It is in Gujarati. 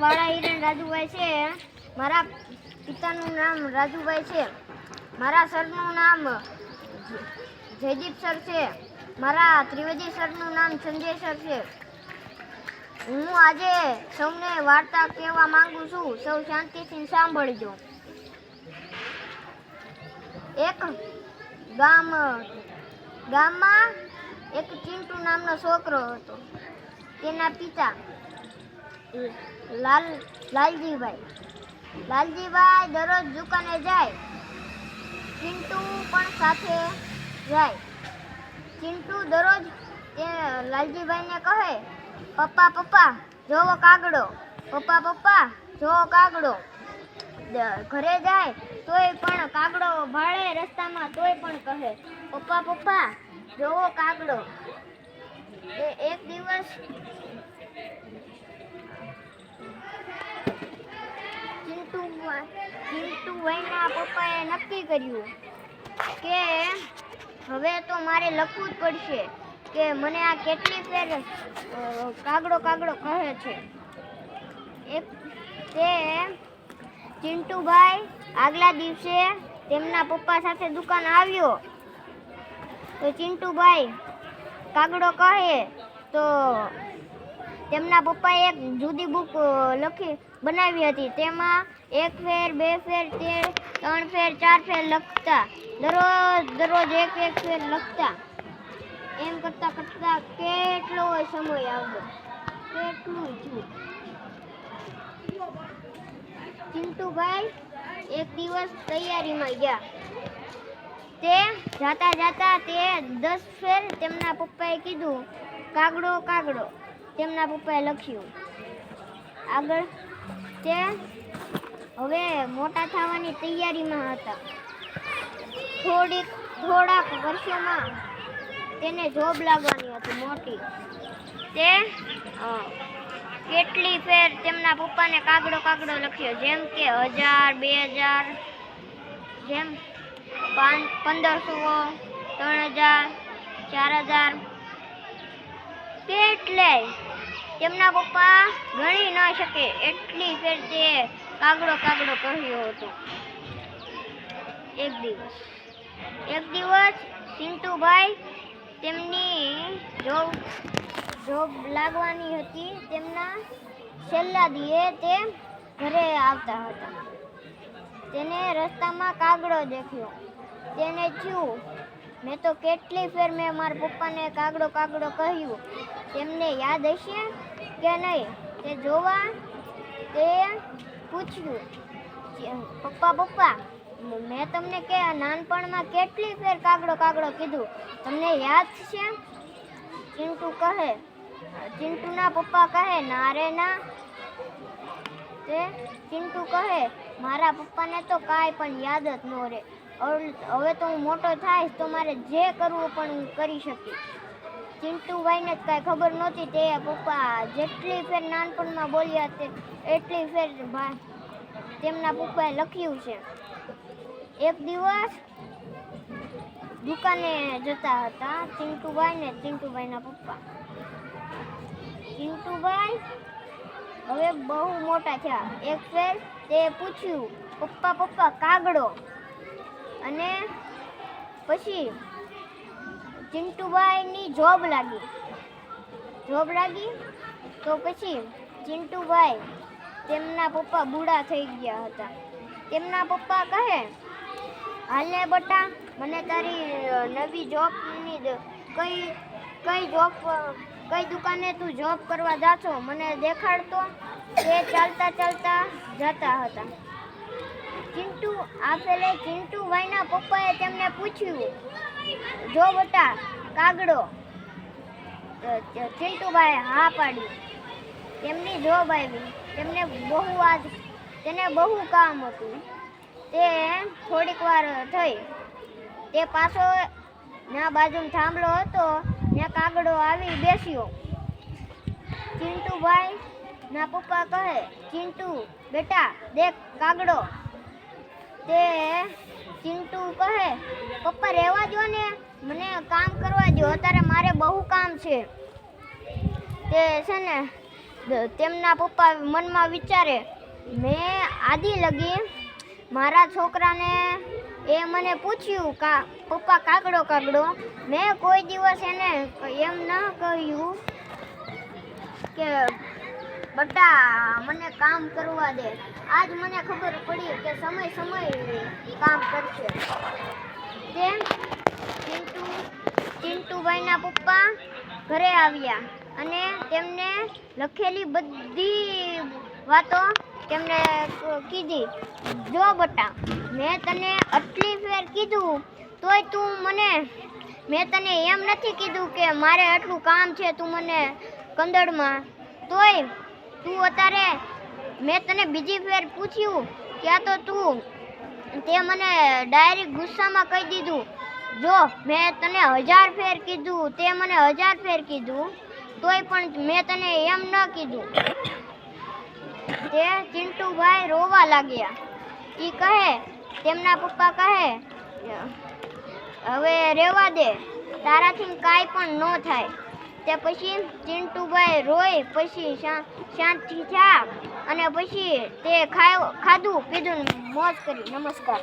વાળા હિરેન રાજુભાઈ છે. મારા પિતાનું નામ રાજુભાઈ છે. મારા સરનું નામ જયદીપ સર છે. મારા ત્રિવેદી સરનું નામ સંજય સર છે. હું આજે સૌને વાર્તા કહેવા માંગુ છું. સૌ શાંતિથી સાંભળજો. એક ગામ, ગામમાં એક ચિંટુ નામનો છોકરો હતો. તેના પિતા લાલ, લાલજીભાઈ. લાલજીભાઈ દરરોજ દુકાને જાય. ચિંટુ પણ સાથે જાય. ચિંટુ દરરોજ તે લાલજીભાઈને કહે, પપ્પા પપ્પા, જોવો કાગડો. પપ્પા પપ્પા, જોવો કાગડો. ઘરે જાય, તોય પણ કાગડો ભાળે રસ્તામાં તોય પણ કહે, પપ્પા પપ્પા, જોવો કાગડો. એ એક દિવસ ચિંટુ ચિંટુ ભાઈના પપ્પાએ નક્કી કર્યું કે હવે તો મારે લખવું જ પડશે કે મને આ કેટલી ફેર કાગડો કાગડો કહે છે. એક તે ચિંટુભાઈ આગલા દિવસે તેમના પપ્પા સાથે દુકાન આવ્યો. તો ચિંટુભાઈ કાગડો કહે તો તેમના પપ્પાએ એક જુદી બુક લખી બનાવી હતી. તેમાં એક ફેર, બે ફેર તે ત્રણ ફેર, ચાર ફેર લખતા. દરરોજ દરરોજ એક એક ફેર લખતા. એમ કરતા કરતા કેટલો સમય આવ્યો કેટલું છું ચિંટુભાઈ એક દિવસ તૈયારીમાં ગયા. તે જાતા જાતા તે દસ ફેર તેમના પપ્પાએ કીધું, કાગડો કાગડો. તેમના પપ્પાએ લખ્યું. આગળ તે હવે મોટા થવાની તૈયારીમાં હતા. થોડીક, થોડાક વર્ષોમાં તેને જોબ લાગવાની હતી મોટી. તે કેટલી ફેર તેમના પપ્પાને કાગડો કાગડો લખ્યો. જેમ કે હજાર, બે હજાર, જેમ પાંચ પંદરસો, ત્રણ હજાર, ચાર હજાર કેટલાય તેમના પપ્પા ગણી ન શકે એટલી ફેર તે કાગડો કાગડો કહ્યો હતો. એક દિવસ એક દિવસ સિંટુભાઈ તેમની જોબ જોબ લાગવાની હતી. તેમના છેલ્લા દીએ તે ઘરે આવતા હતા. તેને રસ્તામાં કાગડો દેખ્યો. તેને થયું મેં તો કેટલી ફેર મેં મારા પપ્પાને કાગડો કાગડો કહ્યું. તેમને યાદ હશે કે નહીં? તે જોવા તે પૂછ્યું. પપ્પા પપ્પા, મેં તમને કે નાનપણમાં કેટલી ફેર કાગડો કાગડો કીધું. તમને યાદ છે? ચિંટુ કહે. ચિંટુના પપ્પા કહે, ના રે, ના. તે ચિંટુ કહે, મારા પપ્પાને તો કાંઈ પણ યાદ જ ન રહે. હવે- તો હું મોટો થઈશ, તો મારે જે કરવું પણ હું કરી શકીશ. ચિંટુભાઈને જ કાંઈ ખબર નહોતી તે પપ્પા જેટલી ફેર નાનપણમાં બોલ્યા તે એટલી ફેર તેમના પપ્પાએ લખ્યું છે. એક દિવસ દુકાને જતા હતા ચિંટુભાઈ ને ચિંટુભાઈના પપ્પા. ચિંટુભાઈ હવે બહુ મોટા થયા. એક ફેર તે પૂછ્યું, પપ્પા પપ્પા, કાગડો અને પછી ચિંટુભાઈની જોબ લાગી. જોબ લાગી તો પછી ચિંટુભાઈ તેમના પપ્પા બુડા થઈ ગયા હતા. તેમના પપ્પા કહે હાલને બટા, મને તારી નવી જોબની કઈ કઈ જોબ કઈ દુકાને તું જોબ કરવા જા છો મને દેખાડતો. તે ચાલતા ચાલતા જતા હતા. ચિંટુ આ પેલે ચિંટુભાઈના પપ્પાએ તેમને પૂછ્યું, જો બટા, કાગડો? ચિંટુભાઈએ હા પાડી તેમની જોબ આવી. તેમને બહુ આજ, તેને બહુ કામ હતું. તે થોડીક વાર થઈ. તે પાછો ના બાજુમાં થાંભલો હતો, ત્યાં કાગડો આવી બેસ્યો. ચિંટુભાઈ ના પપ્પા કહે, ચિંટુ, બેટા, દેખ કાગડો. તે ચિંટુ કહે, પપ્પા, રહેવા દો ને. મને કામ કરવા દો અત્યારે મારે બહુ કામ છે. તે છે ને તેમના પપ્પા મનમાં વિચારે, મેં આદિ લગી મારા છોકરાને એ મને પૂછ્યું કા, પપ્પા, કાગડો કાગડો. મેં કોઈ દિવસ એને એમ ન કહ્યું કે બટા મને કામ કરવા દે. આજ મને ખબર પડી કે સમય સમય કામ કરશે. તેમ ચિંટુ, ચિંટુભાઈના પપ્પા ઘરે આવ્યા અને તેમને લખેલી બધી વાતો તેમને કીધી. જો બટા, મેં તને આટલી ફેર કીધું, તોય તું મને, મેં તને એમ નથી કીધું કે મારે આટલું કામ છે તું મને કંદડમાં. તોય તું અત્યારે, મેં તને બીજી ફેર પૂછ્યું, ક્યાં તો તું, તે મને ડાયરેક્ટ ગુસ્સામાં કહી દીધું. જો, મેં તને હજાર ફેર કીધું, તે મને હજાર ફેર કીધું, તોય પણ મેં તને એમ ન કીધું. તે ચિંટુભાઈ રોવા લાગ્યા. એ કહે, તેમના પપ્પા કહે, હવે રેવા દે, તારાથી કાંઈ પણ ન થાય. તે પછી ચિંટુભાઈ રોય, પછી શાંતિ થયા અને પછી તે ખાધું, પીધું મોજ કરી. નમસ્કાર.